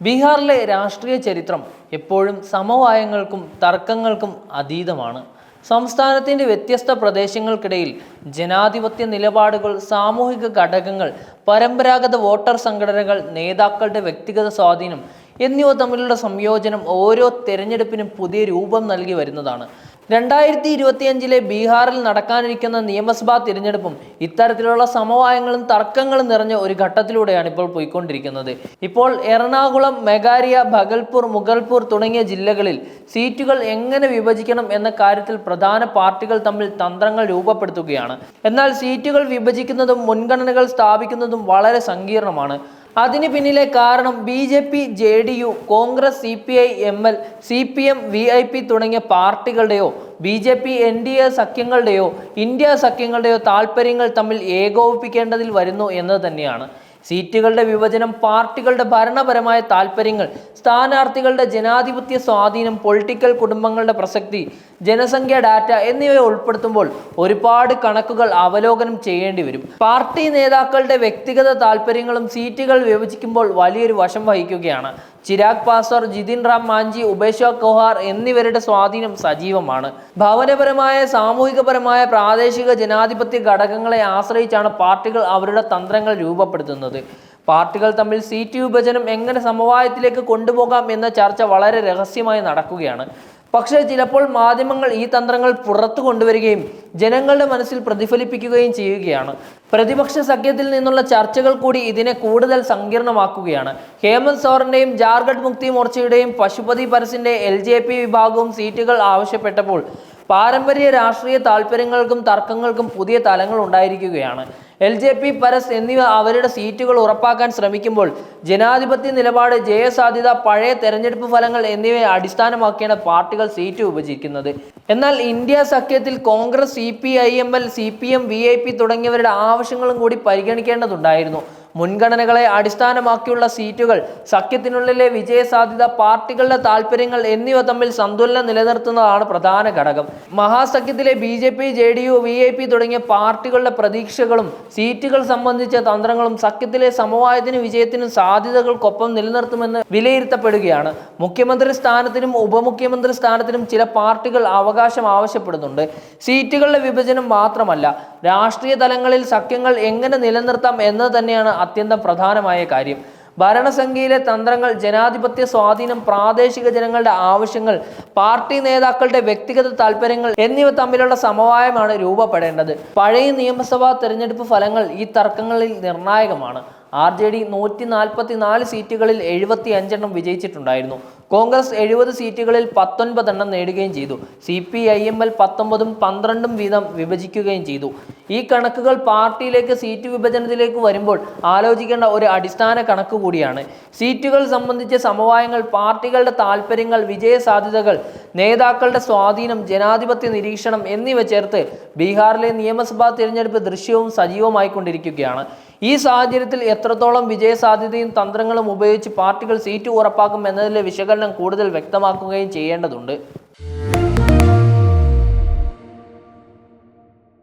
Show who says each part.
Speaker 1: ബീഹാറിലെ രാഷ്ട്രീയ ചരിത്രം എപ്പോഴും സമവായങ്ങൾക്കും തർക്കങ്ങൾക്കും അതീതമാണ്. സംസ്ഥാനത്തിന്റെ വ്യത്യസ്ത പ്രദേശങ്ങൾക്കിടയിൽ ജനാധിപത്യ നിലപാടുകൾ സാമൂഹിക ഘടകങ്ങൾ പരമ്പരാഗത വോട്ടർ സംഘടനകൾ നേതാക്കളുടെ വ്യക്തിഗത സ്വാധീനം എന്നിവ തമ്മിലുള്ള സംയോജനം ഓരോ തെരഞ്ഞെടുപ്പിനും പുതിയ രൂപം നൽകി വരുന്നതാണ്. രണ്ടായിരത്തി ഇരുപത്തിയഞ്ചിലെ ബീഹാറിൽ നടക്കാനിരിക്കുന്ന നിയമസഭാ തിരഞ്ഞെടുപ്പും ഇത്തരത്തിലുള്ള സമവായങ്ങളും തർക്കങ്ങളും നിറഞ്ഞ ഒരു ഘട്ടത്തിലൂടെയാണ് ഇപ്പോൾ പോയിക്കൊണ്ടിരിക്കുന്നത്. ഇപ്പോൾ എറണാകുളം മെഗാരിയ ഭഗൽപൂർ മുഗൽപൂർ തുടങ്ങിയ ജില്ലകളിൽ സീറ്റുകൾ എങ്ങനെ വിഭജിക്കണം എന്ന കാര്യത്തിൽ പ്രധാന പാർട്ടികൾ തമ്മിൽ തന്ത്രങ്ങൾ രൂപപ്പെടുത്തുകയാണ്. എന്നാൽ സീറ്റുകൾ വിഭജിക്കുന്നതും മുൻഗണനകൾ സ്ഥാപിക്കുന്നതും വളരെ സങ്കീർണമാണ്. അതിന് പിന്നിലെ കാരണം B J P J D U Congress C P I M L C P M V I P തുടങ്ങിയ പാർട്ടികളുടെയോ B J P N D A സഖ്യങ്ങളുടെയോ India സഖ്യങ്ങളുടെയോ താല്പര്യങ്ങൾ തമ്മിൽ ഏകോപിപ്പിക്കേണ്ടതിൽ വരുന്നു എന്നത് തന്നെയാണ്. സീറ്റുകളുടെ വിഭജനം പാർട്ടികളുടെ ഭരണപരമായ താല്പര്യങ്ങൾ സ്ഥാനാർത്ഥികളുടെ ജനാധിപത്യ സ്വാധീനം പൊളിറ്റിക്കൽ കുടുംബങ്ങളുടെ പ്രസക്തി ജനസംഖ്യ ഡാറ്റ എന്നിവ ഉൾപ്പെടുത്തുമ്പോൾ ഒരുപാട് കണക്കുകൾ അവലോകനം ചെയ്യേണ്ടി വരും. പാർട്ടി നേതാക്കളുടെ വ്യക്തിഗത താല്പര്യങ്ങളും സീറ്റുകൾ വിഭജിക്കുമ്പോൾ വലിയൊരു വശം വഹിക്കുകയാണ്. ചിരാഗ് പാസ്വാർ ജിതിൻ റാം മാഞ്ചി ഉപേഷ കൊഹാർ എന്നിവരുടെ സ്വാധീനം സജീവമാണ്. ഭവനപരമായ സാമൂഹികപരമായ പ്രാദേശിക ജനാധിപത്യ ഘടകങ്ങളെ ആശ്രയിച്ചാണ് പാർട്ടികൾ അവരുടെ തന്ത്രങ്ങൾ രൂപപ്പെടുത്തുന്നത്. പാർട്ടികൾ തമ്മിൽ സീറ്റ് വിഭജനം എങ്ങനെ സമവായത്തിലേക്ക് കൊണ്ടുപോകാം എന്ന ചർച്ച വളരെ രഹസ്യമായി നടക്കുകയാണ്. പക്ഷേ ചിലപ്പോൾ മാധ്യമങ്ങൾ ഈ തന്ത്രങ്ങൾ പുറത്തു കൊണ്ടുവരികയും ജനങ്ങളുടെ മനസ്സിൽ പ്രതിഫലിപ്പിക്കുകയും ചെയ്യുകയാണ്. പ്രതിപക്ഷ സഖ്യത്തിൽ നിന്നുള്ള ചർച്ചകൾ കൂടി ഇതിനെ കൂടുതൽ സങ്കീർണമാക്കുകയാണ്. ഹേമന്ത് സോറന്റെയും ജാർഖണ്ഡ് മുക്തി മോർച്ചയുടെയും പശുപതി പരസിന്റെ എൽ ജെ പി വിഭാഗവും സീറ്റുകൾ ആവശ്യപ്പെട്ടപ്പോൾ പാരമ്പര്യ രാഷ്ട്രീയ താല്പര്യങ്ങൾക്കും തർക്കങ്ങൾക്കും പുതിയ തലങ്ങൾ ഉണ്ടായിരിക്കുകയാണ്. എൽ ജെ പി പരസ് എന്നിവ അവരുടെ സീറ്റുകൾ ഉറപ്പാക്കാൻ ശ്രമിക്കുമ്പോൾ ജനാധിപത്യ നിലപാട് ജയസാധ്യത പഴയ തെരഞ്ഞെടുപ്പ് ഫലങ്ങൾ എന്നിവയെ അടിസ്ഥാനമാക്കിയാണ് പാർട്ടികൾ സീറ്റ് വിഭജിക്കുന്നത് എന്നാൽ India സഖ്യത്തിൽ Congress C P I M L C P M V I P തുടങ്ങിയവരുടെ ആവശ്യങ്ങളും കൂടി പരിഗണിക്കേണ്ടതുണ്ടായിരുന്നു. മുൻഗണനകളെ അടിസ്ഥാനമാക്കിയുള്ള സീറ്റുകൾ സഖ്യത്തിനുള്ളിലെ വിജയസാധ്യത പാർട്ടികളുടെ താല്പര്യങ്ങൾ എന്നിവ തമ്മിൽ സന്തുലനം നിലനിർത്തുന്നതാണ് പ്രധാന ഘടകം. മഹാസഖ്യത്തിലെ B J P J D U V I P തുടങ്ങിയ പാർട്ടികളുടെ പ്രതീക്ഷകളും സീറ്റുകൾ സംബന്ധിച്ച തന്ത്രങ്ങളും സഖ്യത്തിലെ സമവായത്തിനും വിജയത്തിനും സാധ്യതകൾക്കൊപ്പം നിലനിർത്തുമെന്ന് വിലയിരുത്തപ്പെടുകയാണ്. മുഖ്യമന്ത്രി സ്ഥാനത്തിനും ഉപമുഖ്യമന്ത്രി സ്ഥാനത്തിനും ചില പാർട്ടികൾ അവകാശം ആവശ്യപ്പെടുന്നുണ്ട്. സീറ്റുകളുടെ വിഭജനം മാത്രമല്ല രാഷ്ട്രീയ തലങ്ങളിൽ സഖ്യങ്ങൾ എങ്ങനെ നിലനിർത്താം എന്നത് തന്നെയാണ് അത്യന്തം പ്രധാനമായ കാര്യം. ഭരണസംഖ്യയിലെ തന്ത്രങ്ങൾ ജനാധിപത്യ സ്വാധീനം പ്രാദേശിക ജനങ്ങളുടെ ആവശ്യങ്ങൾ പാർട്ടി നേതാക്കളുടെ വ്യക്തിഗത താല്പര്യങ്ങൾ എന്നിവ തമ്മിലുള്ള സമവായമാണ് രൂപപ്പെടേണ്ടത്. പഴയ നിയമസഭാ തെരഞ്ഞെടുപ്പ് ഫലങ്ങൾ ഈ തർക്കങ്ങളിൽ നിർണായകമാണ്. ആർ ജെ ഡി നൂറ്റി നാൽപ്പത്തി നാല് സീറ്റുകളിൽ എഴുപത്തി അഞ്ചെണ്ണം വിജയിച്ചിട്ടുണ്ടായിരുന്നു. കോൺഗ്രസ് എഴുപത് സീറ്റുകളിൽ പത്തൊൻപതെണ്ണം നേടുകയും ചെയ്തു. C P I M L പത്തൊമ്പതും പന്ത്രണ്ടും വീതം വിഭജിക്കുകയും ചെയ്തു. ഈ കണക്കുകൾ പാർട്ടിയിലേക്ക് സീറ്റ് വിഭജനത്തിലേക്ക് വരുമ്പോൾ ആലോചിക്കേണ്ട ഒരു അടിസ്ഥാന കണക്ക് കൂടിയാണ്. സീറ്റുകൾ സംബന്ധിച്ച സമവായങ്ങൾ പാർട്ടികളുടെ താല്പര്യങ്ങൾ വിജയ സാധ്യതകൾ നേതാക്കളുടെ സ്വാധീനം ജനാധിപത്യ നിരീക്ഷണം എന്നിവ ചേർത്ത് ബീഹാറിലെ നിയമസഭാ തിരഞ്ഞെടുപ്പ് ദൃശ്യവും സജീവമായിക്കൊണ്ടിരിക്കുകയാണ്. ഈ സാഹചര്യത്തിൽ എത്രത്തോളം വിജയസാധ്യതയും തന്ത്രങ്ങളും ഉപയോഗിച്ച് പാർട്ടികൾ സീറ്റ് ഉറപ്പാക്കും എന്നതിലെ വിശകലനം കൂടുതൽ വ്യക്തമാക്കുകയും ചെയ്യേണ്ടതുണ്ട്.